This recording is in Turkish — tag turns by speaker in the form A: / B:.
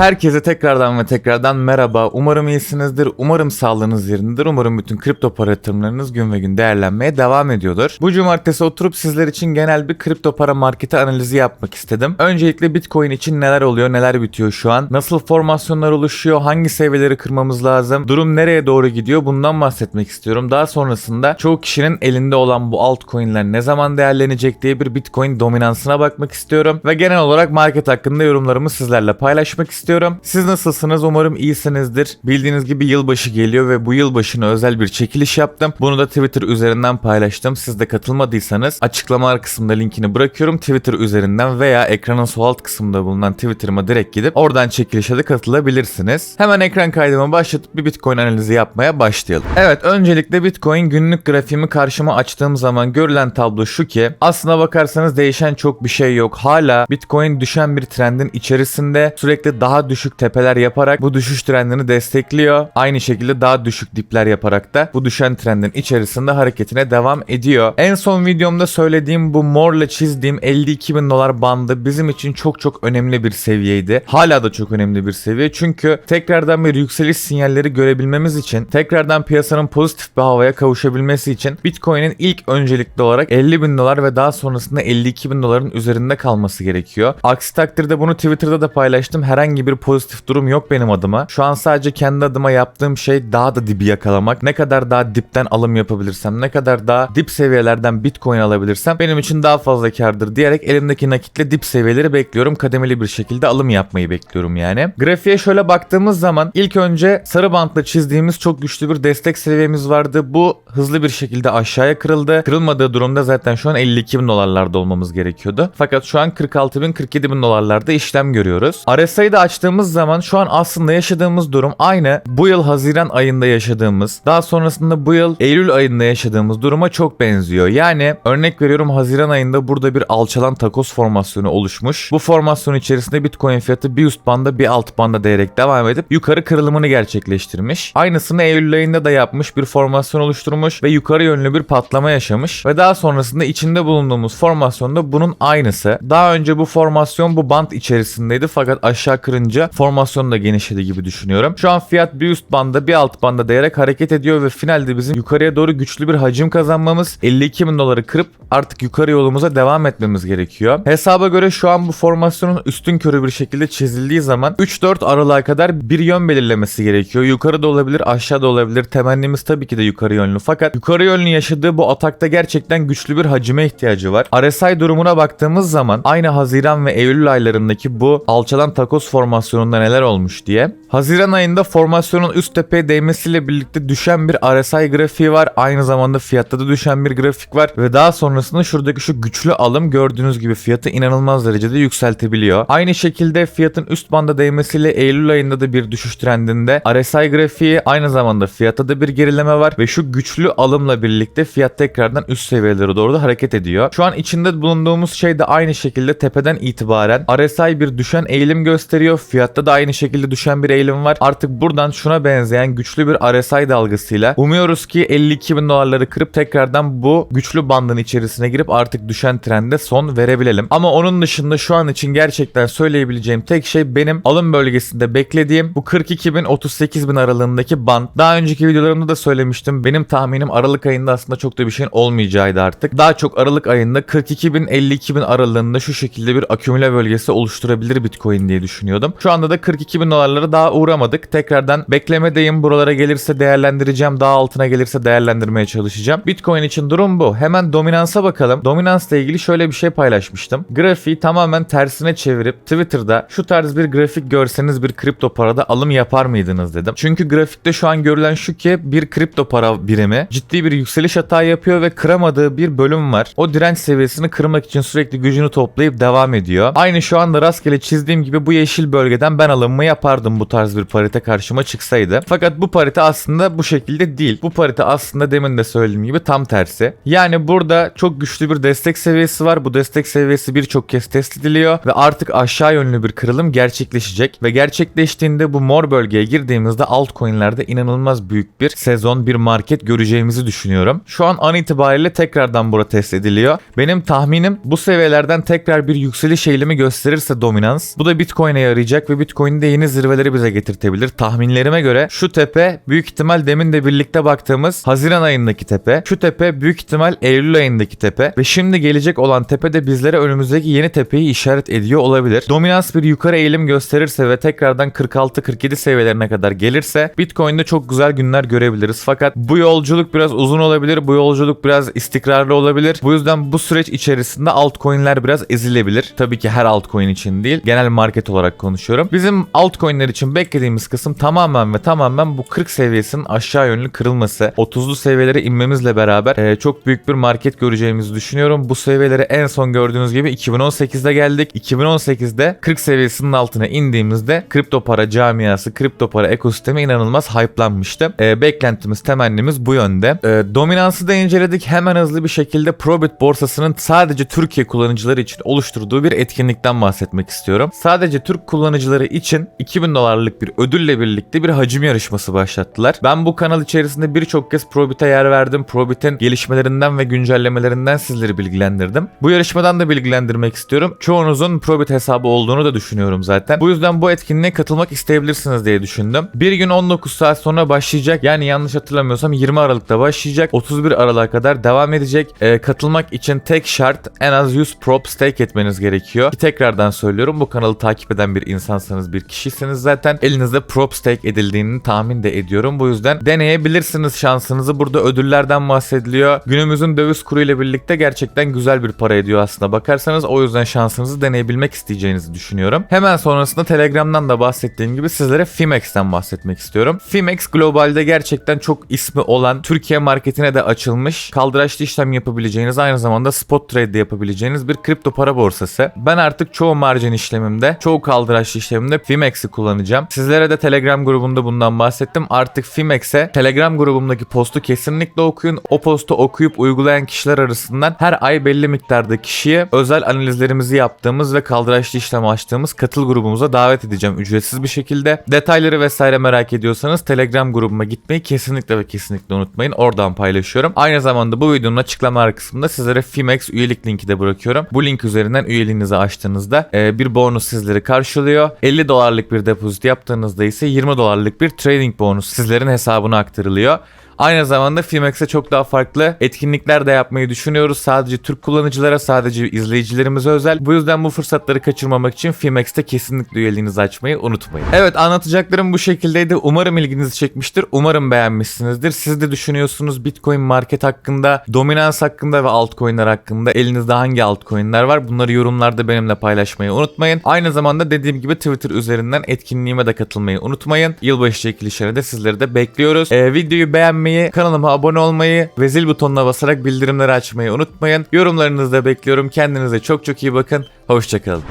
A: Herkese tekrardan ve tekrardan merhaba. Umarım iyisinizdir. Umarım sağlığınız yerindedir. Umarım bütün kripto para yatırımlarınız gün ve gün değerlenmeye devam ediyordur. Bu cumartesi oturup sizler için genel bir kripto para marketi analizi yapmak istedim. Öncelikle Bitcoin için neler oluyor, neler bitiyor şu an? Nasıl formasyonlar oluşuyor? Hangi seviyeleri kırmamız lazım? Durum nereye doğru gidiyor? Bundan bahsetmek istiyorum. Daha sonrasında çoğu kişinin elinde olan bu altcoin'ler ne zaman değerlenecek diye bir Bitcoin dominansına bakmak istiyorum. Ve genel olarak market hakkında yorumlarımı sizlerle paylaşmak istiyorum. Siz nasılsınız? Umarım iyisinizdir. Bildiğiniz gibi yılbaşı geliyor ve bu yılbaşına özel bir çekiliş yaptım. Bunu da Twitter üzerinden paylaştım. Siz de katılmadıysanız açıklamalar kısmında linkini bırakıyorum. Twitter üzerinden veya ekranın sol alt kısmında bulunan Twitter'ıma direkt gidip oradan çekilişe de katılabilirsiniz. Hemen ekran kaydımı başlatıp bir Bitcoin analizi yapmaya başlayalım. Evet öncelikle Bitcoin günlük grafiğimi karşıma açtığım zaman görülen tablo şu ki aslına bakarsanız değişen çok bir şey yok. Hala Bitcoin düşen bir trendin içerisinde sürekli daha düşük tepeler yaparak bu düşüş trendini destekliyor. Aynı şekilde daha düşük dipler yaparak da bu düşen trendin içerisinde hareketine devam ediyor. En son videomda söylediğim bu morla çizdiğim 52 bin dolar bandı bizim için çok çok önemli bir seviyeydi. Hala da çok önemli bir seviye çünkü tekrardan bir yükseliş sinyalleri görebilmemiz için tekrardan piyasanın pozitif bir havaya kavuşabilmesi için Bitcoin'in ilk öncelikli olarak 50 bin dolar ve daha sonrasında 52 bin doların üzerinde kalması gerekiyor. Aksi takdirde bunu Twitter'da da paylaştım. Herhangi bir pozitif durum yok benim adıma. Şu an sadece kendi adıma yaptığım şey daha da dibi yakalamak. Ne kadar daha dipten alım yapabilirsem, ne kadar daha dip seviyelerden Bitcoin alabilirsem benim için daha fazla kardır diyerek elimdeki nakitle dip seviyeleri bekliyorum. Kademeli bir şekilde alım yapmayı bekliyorum yani. Grafiğe şöyle baktığımız zaman ilk önce sarı bantla çizdiğimiz çok güçlü bir destek seviyemiz vardı. Bu hızlı bir şekilde aşağıya kırıldı. Kırılmadığı durumda zaten şu an 52 bin dolarlarda olmamız gerekiyordu. Fakat şu an 46 bin 47 bin dolarlarda işlem görüyoruz. RSI'yi de açtığımız zaman şu an aslında yaşadığımız durum aynı bu yıl Haziran ayında yaşadığımız daha sonrasında bu yıl Eylül ayında yaşadığımız duruma çok benziyor. Yani örnek veriyorum Haziran ayında burada bir alçalan takos formasyonu oluşmuş. Bu formasyon içerisinde Bitcoin fiyatı bir üst banda bir alt banda değerek devam edip yukarı kırılımını gerçekleştirmiş. Aynısını Eylül ayında da yapmış bir formasyon oluşturmuş ve yukarı yönlü bir patlama yaşamış ve daha sonrasında içinde bulunduğumuz formasyonda bunun aynısı. Daha önce bu formasyon bu band içerisindeydi fakat aşağı kırınca formasyon da genişledi gibi düşünüyorum. Şu an fiyat bir üst banda bir alt banda değerek hareket ediyor ve finalde bizim yukarıya doğru güçlü bir hacim kazanmamız 52 bin doları kırıp artık yukarı yolumuza devam etmemiz gerekiyor. Hesaba göre şu an bu formasyonun üstün körü bir şekilde çizildiği zaman 3-4 aralığa kadar bir yön belirlemesi gerekiyor. Yukarı da olabilir aşağı da olabilir. Temennimiz tabii ki de yukarı yönlü. Fakat yukarı yönlü yaşadığı bu atakta gerçekten güçlü bir hacime ihtiyacı var. RSI durumuna baktığımız zaman aynı Haziran ve Eylül aylarındaki bu alçalan takos formasyonunda neler olmuş diye. Haziran ayında formasyonun üst tepeye değmesiyle birlikte düşen bir RSI grafiği var. Aynı zamanda fiyatta da düşen bir grafik var ve daha sonrasında şuradaki şu güçlü alım gördüğünüz gibi fiyatı inanılmaz derecede yükseltebiliyor. Aynı şekilde fiyatın üst banda değmesiyle Eylül ayında da bir düşüş trendinde RSI grafiği aynı zamanda fiyatta da bir gerileme var ve şu güçlü alımla birlikte fiyat tekrardan üst seviyelere doğru da hareket ediyor. Şu an içinde bulunduğumuz şey de aynı şekilde tepeden itibaren RSI bir düşen eğilim gösteriyor. Fiyatta da aynı şekilde düşen bir eğilim var. Artık buradan şuna benzeyen güçlü bir RSI dalgasıyla umuyoruz ki 52 bin dolarları kırıp tekrardan bu güçlü bandın içerisine girip artık düşen trende son verebilelim. Ama onun dışında şu an için gerçekten söyleyebileceğim tek şey benim alım bölgesinde beklediğim bu 42 bin 38 bin aralığındaki band. Daha önceki videolarımda da söylemiştim. Benim tahminim Aralık ayında aslında çok da bir şeyin olmayacağıydı artık. Daha çok Aralık ayında 42 bin 52 bin aralığında şu şekilde bir akümüle bölgesi oluşturabilir Bitcoin diye düşünüyordum. Şu anda da 42 bin dolarlara daha uğramadık. Tekrardan beklemedeyim. Buralara gelirse değerlendireceğim. Daha altına gelirse değerlendirmeye çalışacağım. Bitcoin için durum bu. Hemen dominansa bakalım. Dominansla ilgili şöyle bir şey paylaşmıştım. Grafiği tamamen tersine çevirip Twitter'da şu tarz bir grafik görseniz bir kripto parada alım yapar mıydınız dedim. Çünkü grafikte şu an görülen şu ki bir kripto para birimi ciddi bir yükseliş hata yapıyor ve kıramadığı bir bölüm var. O direnç seviyesini kırmak için sürekli gücünü toplayıp devam ediyor. Aynı şu anda rastgele çizdiğim gibi bu yeşil bölgeden ben alımımı yapardım bu tarz bir parite karşıma çıksaydı. Fakat bu parite aslında bu şekilde değil. Bu parite aslında demin de söylediğim gibi tam tersi. Yani burada çok güçlü bir destek seviyesi var. Bu destek seviyesi birçok kez test ediliyor ve artık aşağı yönlü bir kırılım gerçekleşecek ve gerçekleştiğinde bu mor bölgeye girdiğimizde altcoin'lerde inanılmaz büyük bir sezon, bir market göreceğimizi düşünüyorum. Şu an an itibariyle tekrardan bura test ediliyor. Benim tahminim bu seviyelerden tekrar bir yükseliş eğilimi gösterirse dominans bu da Bitcoin'e yarayacak yayacak ve Bitcoin'de yeni zirveleri bize getirtebilir. Tahminlerime göre şu tepe büyük ihtimal demin de birlikte baktığımız Haziran ayındaki tepe. Şu tepe büyük ihtimal Eylül ayındaki tepe ve şimdi gelecek olan tepe de bizlere önümüzdeki yeni tepeyi işaret ediyor olabilir. Dominans bir yukarı eğilim gösterirse ve tekrardan 46-47 seviyelerine kadar gelirse Bitcoin'de çok güzel günler görebiliriz. Fakat bu yolculuk biraz uzun olabilir. Bu yolculuk biraz istikrarlı olabilir. Bu yüzden bu süreç içerisinde altcoin'ler biraz ezilebilir. Tabii ki her altcoin için değil. Genel market olarak konuşuyorum. Bizim altcoin'ler için beklediğimiz kısım tamamen ve tamamen bu 40 seviyesinin aşağı yönlü kırılması. 30'lu seviyelere inmemizle beraber e, çok büyük bir market göreceğimizi düşünüyorum. Bu seviyelere en son gördüğünüz gibi 2018'de geldik. 2018'de 40 seviyesinin altına indiğimizde kripto para camiası, kripto para ekosistemi inanılmaz hype'lanmıştı. E, beklentimiz, temennimiz bu yönde. E, dominansı da inceledik. Hemen hızlı bir şekilde Probit borsasının sadece Türkiye kullanıcıları için oluşturduğu bir etkinlikten bahsetmek istiyorum. Sadece Türk kullanıcıları için 2000 dolarlık bir ödülle birlikte bir hacim yarışması başlattılar. Ben bu kanal içerisinde birçok kez Probit'e yer verdim. Probit'in gelişmelerinden ve güncellemelerinden sizleri bilgilendirdim. Bu yarışmadan da bilgilendirmek istiyorum. Çoğunuzun Probit hesabı olduğunu da düşünüyorum zaten. Bu yüzden bu etkinliğe katılmak isteyebilirsiniz diye düşündüm. Bir gün 19 saat sonra başlayacak. Yani yanlış hatırlamıyorsam 20 Aralık'ta başlayacak. 31 Aralık'a kadar devam edecek. Ee, katılmak için tek şart en az 100 prop stake etmeniz gerekiyor. Ki tekrardan söylüyorum bu kanalı takip eden bir insansanız bir kişisiniz zaten. Elinizde prop stake edildiğini tahmin de ediyorum. Bu yüzden deneyebilirsiniz şansınızı. Burada ödüllerden bahsediliyor. Günümüzün döviz kuru ile birlikte gerçekten güzel bir para ediyor aslında bakarsanız. O yüzden şansınızı deneyebilmek isteyeceğinizi düşünüyorum. Hemen sonrasında Telegram'dan da bahsettiğim gibi sizlere Fimex'ten bahsetmek istiyorum. Fimex globalde gerçekten çok ismi olan Türkiye marketine de açılmış kaldıraçlı işlem yapabileceğiniz aynı zamanda spot trade de yapabileceğiniz bir kripto para borsası. Ben artık çoğu margin işlemimde, çoğu kaldıraçlı işlemimde Fimex'i kullanacağım. Sizlere de Telegram grubunda bundan bahsettim. Artık Fimex'e Telegram grubumdaki postu kesinlikle okuyun. O postu okuyup uygulayan kişiler arasından her ay belli miktarda kişiye özel analizlerimizi yaptığımız ve kaldıraçlı işlem açtığımız katıl grubumuza davet edeceğim ücretsiz bir şekilde. Detayları vesaire merak ediyorsanız Telegram grubuma gitmeyi kesinlikle ve kesinlikle unutmayın. Oradan paylaşıyorum. Aynı zamanda bu videonun açıklama kısmında sizlere Fimex üyelik linki de bırakıyorum. Bu link üzerinden üyeliğinizi açtığınızda e, bir bonus sizleri karşılıyor. 50 dolarlık bir depozit yaptığınızda ise 20 dolarlık bir trading bonus sizlerin hesabına aktarılıyor. Aynı zamanda Filmex'e çok daha farklı etkinlikler de yapmayı düşünüyoruz. Sadece Türk kullanıcılara, sadece izleyicilerimize özel. Bu yüzden bu fırsatları kaçırmamak için Filmex'te kesinlikle üyeliğinizi açmayı unutmayın. Evet anlatacaklarım bu şekildeydi. Umarım ilginizi çekmiştir. Umarım beğenmişsinizdir. Siz de düşünüyorsunuz Bitcoin market hakkında, dominans hakkında ve altcoin'ler hakkında. Elinizde hangi altcoin'ler var? Bunları yorumlarda benimle paylaşmayı unutmayın. Aynı zamanda dediğim gibi Twitter üzerinden etkinliğime de katılmayı unutmayın. Yılbaşı çekilişlerine de sizleri de bekliyoruz. Ee, videoyu beğenmeyi, kanalıma abone olmayı ve zil butonuna basarak bildirimleri açmayı unutmayın. Yorumlarınızı da bekliyorum. Kendinize çok çok iyi bakın. Hoşçakalın.